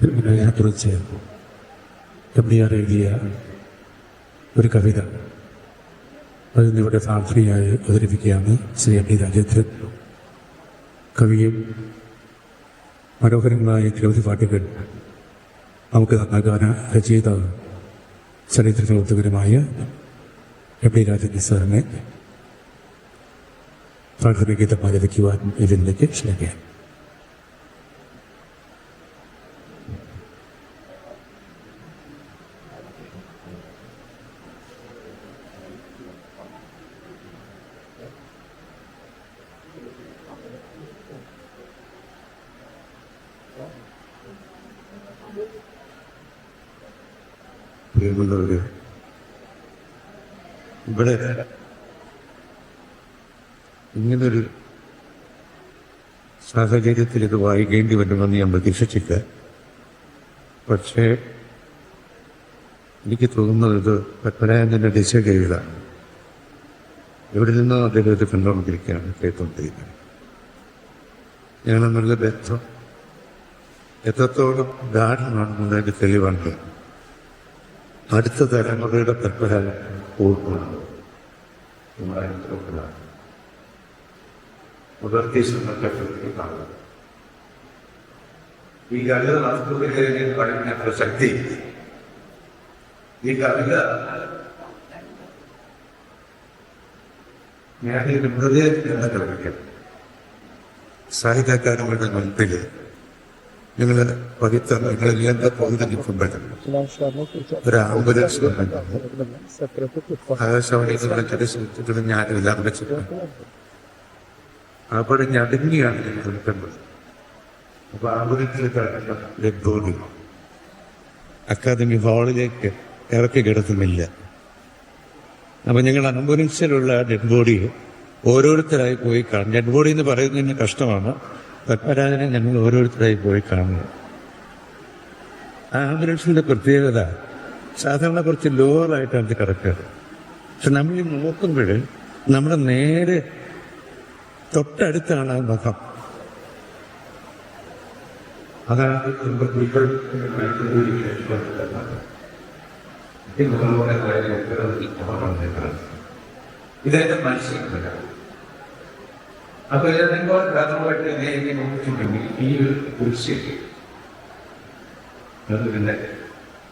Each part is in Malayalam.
കുറിച്ച് കമ്പിയാർ എഴുതിയ ഒരു കവിത. അതിന്നിവിടെ പ്രാർത്ഥനയായി അവതരിപ്പിക്കുകയാണ് ശ്രീ എം ഡി രാജേന്ദ്രൻ. കവിയും മനോഹരങ്ങളായ നിരവധി പാട്ടുകൾ നമുക്ക് തന്ന ഗാന രചയിത ചരിത്ര പ്രവർത്തകരുമായ എം ഡി രാജേന്ദ്രൻ സാറിനെ പ്രാർത്ഥന ഗീതം ആലപിക്കുവാൻ ഇതിലേക്ക് ക്ഷണിക്കാം ഇവിടെ ഇങ്ങനൊരു സാഹചര്യത്തിൽ ഇത് വായിക്കേണ്ടി വരുമെന്ന് ഞാൻ പ്രതീക്ഷിച്ചില്ല. പക്ഷേ എനിക്ക് തോന്നുന്നത് ഇത് പത്മനായകന്റെ ദിശകയിലാണ് എവിടെ നിന്നോ അദ്ദേഹം ഇത് കണ്ടുകൊണ്ടിരിക്കുകയാണ് കേട്ടുകൊണ്ടിരിക്കുന്നത് നല്ല ബന്ധം എത്രത്തോളം ഗാഠമാണെന്നതിന്റെ തെളിവാണ്. അടുത്ത തലമുറയുടെ കാണുന്നത് ഈ കവിത വാസ്തുവിനെ പഠിക്കാനുള്ള ശക്തി ഈ കവിത ഞാൻ ഹൃദയത്തിൽ നിന്ന് കളിക്കണം സാഹിത്യകാരങ്ങളുടെ മുൻപിൽ നിങ്ങൾ പവിത്ര നിങ്ങൾ നീണ്ട പകുതി നിൽക്കുമ്പോഴാണ് ഒരു ആംബുലൻസ് സുഹൃത്തുക്കളും ഞാനെല്ലാം വിളിച്ചിട്ടുണ്ട് അവിടെ ഞടുങ്ങിയാണ് ഞാൻ നിൽക്കുന്നത്. അപ്പൊ ആംബുലൻസിൽ അക്കാദമി ഹാളിലേക്ക് ഇറക്കി കിടത്തുന്നില്ല അപ്പൊ ഞങ്ങൾ ആംബുലൻസിലുള്ള ഡെഡ് ബോഡി ഓരോരുത്തരായി പോയി കാണും. ഡെഡ് ബോഡി എന്ന് പറയുന്നതിന് കഷ്ടമാണ്. പത്മരാജനെ ഞങ്ങൾ ഓരോരുത്തരായി പോയി കാണുന്നു. ആ ആംബുലൻസിന്റെ പ്രത്യേകത സാധാരണ കുറച്ച് ലോവറായിട്ടാണ് അത് കിടക്കുക പക്ഷെ നമ്മൾ ഈ നോക്കുമ്പോൾ നമ്മുടെ നേരെ തൊട്ടടുത്താണ് ആ മുഖം. അതാണ് ഇതെന്റെ മനസ്സിലാക്കുക അപ്പൊ ഏതെങ്കിലും കാരണമായിട്ട് നേരെ നോക്കിയിട്ടുണ്ടെങ്കിൽ ഈ ഒരു ദൃശ്യം അത് പിന്നെ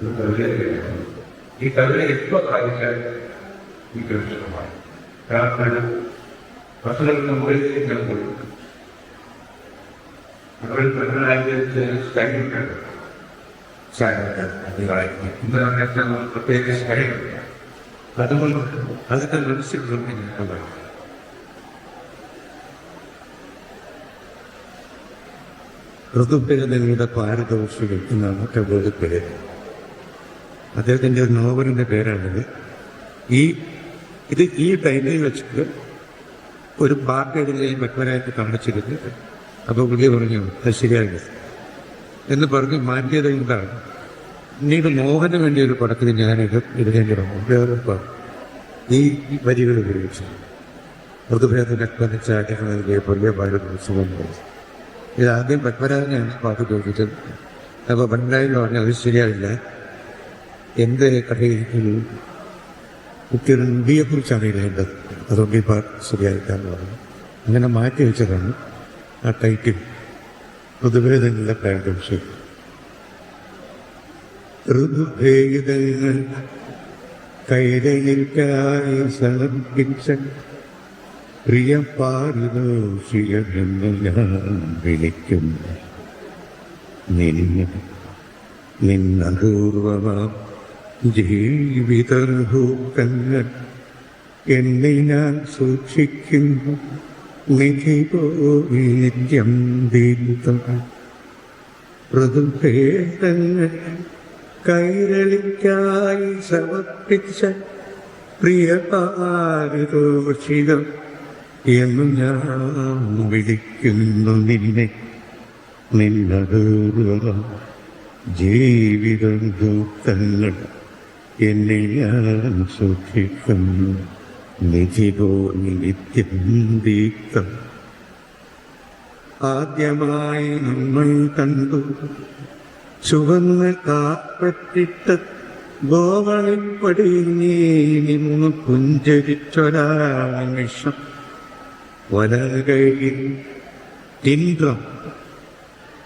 ഒരു കവിതയാണ്. ഈ കവിത എപ്പോ വായിച്ചാൽ ഈ കവിതമാണ് കാരണം ഭക്ഷണത്തിന് മുകളിലേക്ക് ഞാൻ പോയി അവർ പ്രധാനമായിട്ട് സ്ഥാനിക്കുന്നുണ്ട് പ്രത്യേക അതുകൊണ്ട് അതൊക്കെ മനസ്സിലുണ്ട് ഋതുഭേദങ്ങളുടെ പാരിതോഷികം എന്നാണ് പേര് അദ്ദേഹത്തിന്റെ ഒരു നോവലിന്റെ പേരാണിത്. ഈ ഇത് ഈ ടൈമിൽ വെച്ചിട്ട് ഒരു പാർട്ടിയുടെ മറ്റവരായിട്ട് കാണിച്ചിരുന്നു അപ്പോൾ പുള്ളി പറഞ്ഞു അത് ശരിയായില്ല എന്ന് പറഞ്ഞ് മാറ്റിയത് എന്താണ്? പിന്നീട് മോഹന് വേണ്ടി ഒരു പടത്തിൽ ഞാനിത് എഴുതേണ്ടി വന്നു. ഈ വരികൾ ഉപയോഗിച്ചു. മൃദുഭേദനെ പതിച്ചാറ്റങ്ങൾ നൽകിയ പുതിയ പാടുത്സവം ഇത് ആദ്യം പത്മരാജനാണ് പാട്ട് ചോദിച്ചത് അപ്പൊ പത്മരാജൻ പറഞ്ഞു അത് ശരിയാവില്ല കഥയിരിക്കുന്നു കുട്ടിയുടെ നദിയെ കുറിച്ചാണ് എഴുതേണ്ടത് അതുകൊണ്ട് ഈ പാട്ട് ശരിയായിട്ടാന്ന് പറഞ്ഞു. അങ്ങനെ മാറ്റി വെച്ചതാണ് ആ ടൈറ്റിൽ ഋതുഭേദങ്ങളുടെ വിഷയം ഋതുഭേദങ്ങൾ കൈരയിൽക്കായി സമർപ്പിച്ച പ്രിയ പാരിതോഷികമെന്ന് ഞാൻ വിളിക്കുന്നു. നിന്നെ നിന്നപൂർവമാം ജീവിതഭൂതങ്ങൾ എന്നെ ഞാൻ സൂക്ഷിക്കുന്നു. നിധി പോയി നിത്യം ദീപിതം മൃദുഭേദങ്ങൾ കൈരളിക്കായി സമർപ്പിച്ച പ്രിയ പാരിതോഷികം എന്ന് ഞാൻ വിളിക്കുന്നു നിന്നെ. നിന്നതൂർവം ജീവിതം ദൂത്തങ്ങൾ എന്നെ ഞാൻ സൂക്ഷിക്കുന്നു. നിധി പോയി നിത്യം ദീക്തം ആദ്യമായി നമ്മൾ കണ്ടു ചുവന്ന് കാപ്പറ്റിട്ട് ഗോവളിപ്പടിഞ്ഞീന്ന് പുഞ്ചരിച്ചൊരാനിമിഷം നിന്ന് ഇന്ദ്രം ഒന്നാമത്തെ പേരുണ്ട് ഇന്ദ്രം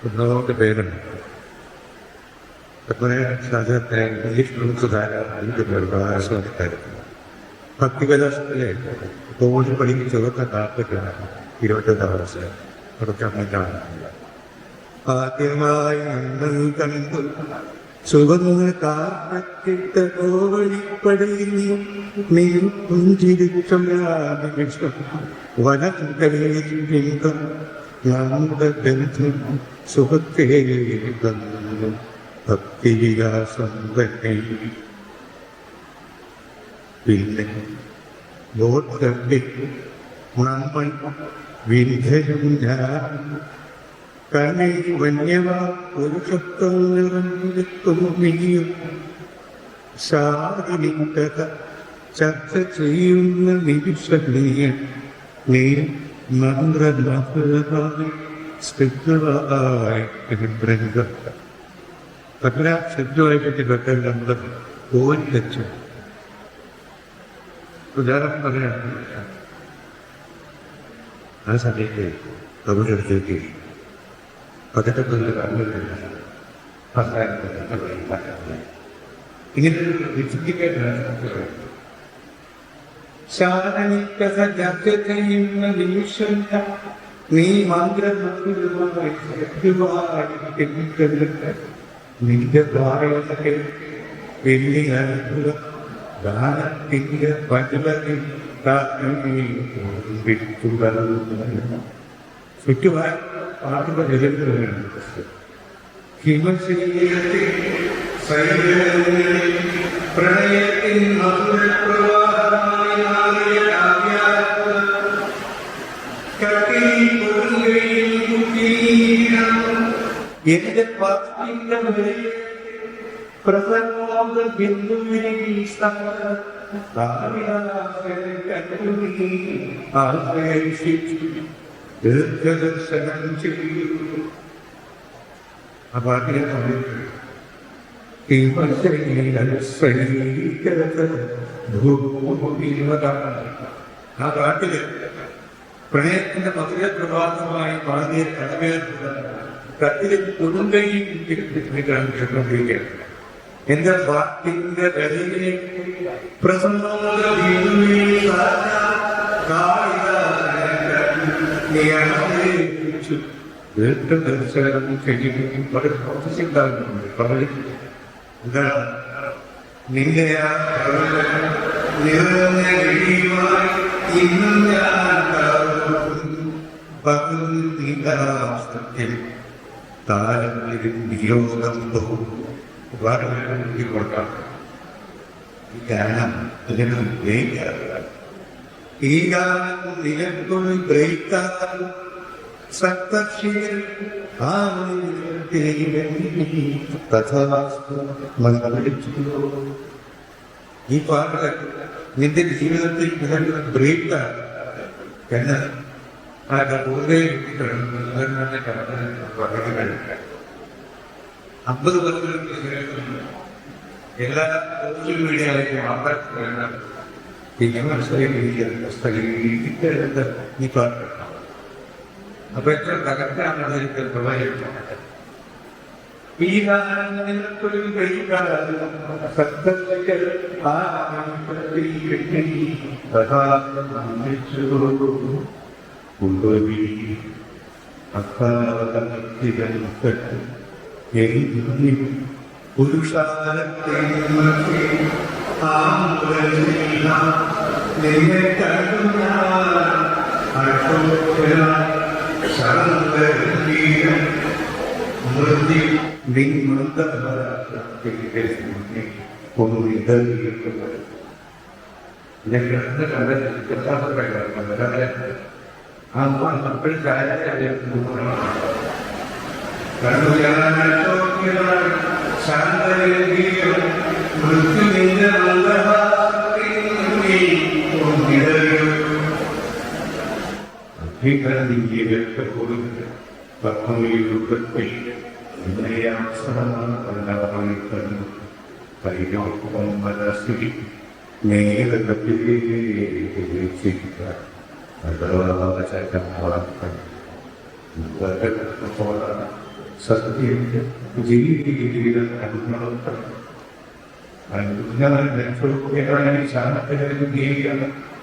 സാധാരണ പേരുണ്ട്. പ്രധാനമായിരുന്നു ഭക്തികലാശത്തിലെ തോന്നി പഠിക്ക് ചുവന്ന കാപ്പറ്റാണ് ഇരുപത്തൊന്നാം വയസ്സിൽ തുടക്കമാണ് ആദ്യമായി നമ്മൾ കണ്ടു കാർപ്പറ്റിട്ട് കോവളിപ്പടയിൽ നീ പുഞ്ചിരിച്ചം വനം കഴിയുമ്പോൾ നമ്മുടെ ബന്ധം സുഖത്തേക്കുന്നു ഭക്തിവികാസം തന്നെ പിന്നെ ബോധത്തിൽ നമ്മൾ വിന്ധരും ഞാൻ കണ്ണിൽ വന്യവ പുരുഷത്വം നിറഞ്ഞിരിക്കുന്നു നീയും ശാരീരികത ചർച്ച ചെയ്യുന്ന നിമിഷനീയ നീ മന്ത്രമായി ഉദാഹരണം പറയാൻ ആ സമയത്ത് അവരുടെ അടുത്തേക്ക് പകത്തെ കൊണ്ട് കണ്ണുകളില്ല ഇങ്ങനെ ചെയ്യുന്ന നിമിഷം നീ മന്ത്രമായി നിന്റെ ദ്വാരത്തിൽ വലിയ അത്ഭുതം ദാനത്തിന്റെ പഞ്ചവത്തിൽ ചുറ്റുമായി പാട്ടുകൾ നിരന്തരമാണ് ഹിമശരീരത്തിൽ പ്രണയത്തിൻ മാറിയ കട്ടി കൊടുങ്കയിൽ കുട്ടിയിടം എന്റെ പത്തിന്റെ പ്രസംഗ ബിന്ദുവിനെ ആശ്രയിച്ചു ദീർഘദർശനം ചെയ്യുന്നു ആ പാട്ടിലെ സമയത്ത് ആ പാട്ടിൽ പ്രണയത്തിന്റെ മധുര പ്രഭാതമായി പാടിയ കടവേർക്കുക കത്തിലും കൊടുങ്കയും എന്റെ പാട്ടിന്റെ വരിയിലെ പ്രസന്നോദര തീർച്ചയായും കഴിയും വളരെ പ്രോസസ് ഉണ്ടാകുന്നുണ്ട് പറയും എന്താണ് നിന്റെ ആ വെളിയുമായി ഇന്നും ഞാൻ പകുതിയിൽ താരങ്ങളിൽ നിയോഗം കൊടുക്കാം. ഈ ഗാനം ഇതിന് ഗ്രഹിക്കാറില്ല. ഈ ഗാനം നിലക്കൊരു സപ്തക്ഷികൾ ഈ പാട്ട് നിന്റെ ജീവിതത്തിൽ നിലനിൽക്കുന്ന ബ്രേക്കാണ് എന്ന് ആ കൂടുതൽ അമ്പത് വർഷങ്ങൾക്ക് ശേഷം എല്ലാ സോഷ്യൽ മീഡിയയിലേക്കും ആൾക്കാർ പിന്നെ മനസ്സിലാക്കിയിരിക്കുന്നത് ഈ പാട്ട് അപ്പൊ എത്ര ഒരിക്കൽ പ്രവഹിക്കുന്നത് ഈ ഗാനങ്ങൾക്കൊരു കഴിക്കാതെ സത്യത്തിൽ ആ ആനന്ദത്തിൽ കെട്ടി പ്രധാനമന്ത്രിച്ചു കൊണ്ടുപോയി അക്കാലത്തികൾ എഴുതി പുരുഷാരത്തെ നിന്നെ കണ്ടുന്ന ശരണീരം മൃതി ഭീകരതീയൊക്കെ കൊടുക്കുക പത്മൊഴിയുടെ ഇന്നലെ അവസരമാണ് പണ്ടാപണിക്കുന്നു പരിയോപ്പം മനസ്സിൽ നേരത്തിലേക്ക് സത്യം ജീവിതം അനുഭവപ്പെടും സത്യം ജീവിതം എല്ലാ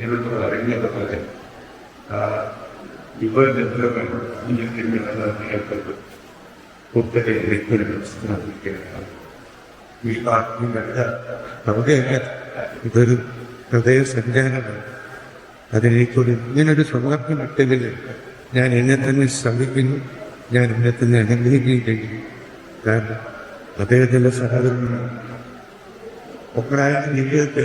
എന്നോട് അറിഞ്ഞതുപോലെ ഇവരുടെ ഇതൊരു ഹൃദയ സഞ്ചാരമാണ്. അതിനേക്കൊരു ഇങ്ങനൊരു സമർപ്പം ഇട്ടെങ്കിൽ ഞാൻ എന്നെ തന്നെ ശ്രമിക്കുന്നു ഞാൻ എന്നെ തന്നെ അനുഗ്രഹിക്കുകയും ചെയ്യും. കാരണം അദ്ദേഹത്തിന്റെ സഹകരണം ഒക്കെ ജീവിതത്തെ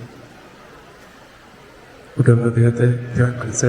ወደ መገጠ ያቅልጸ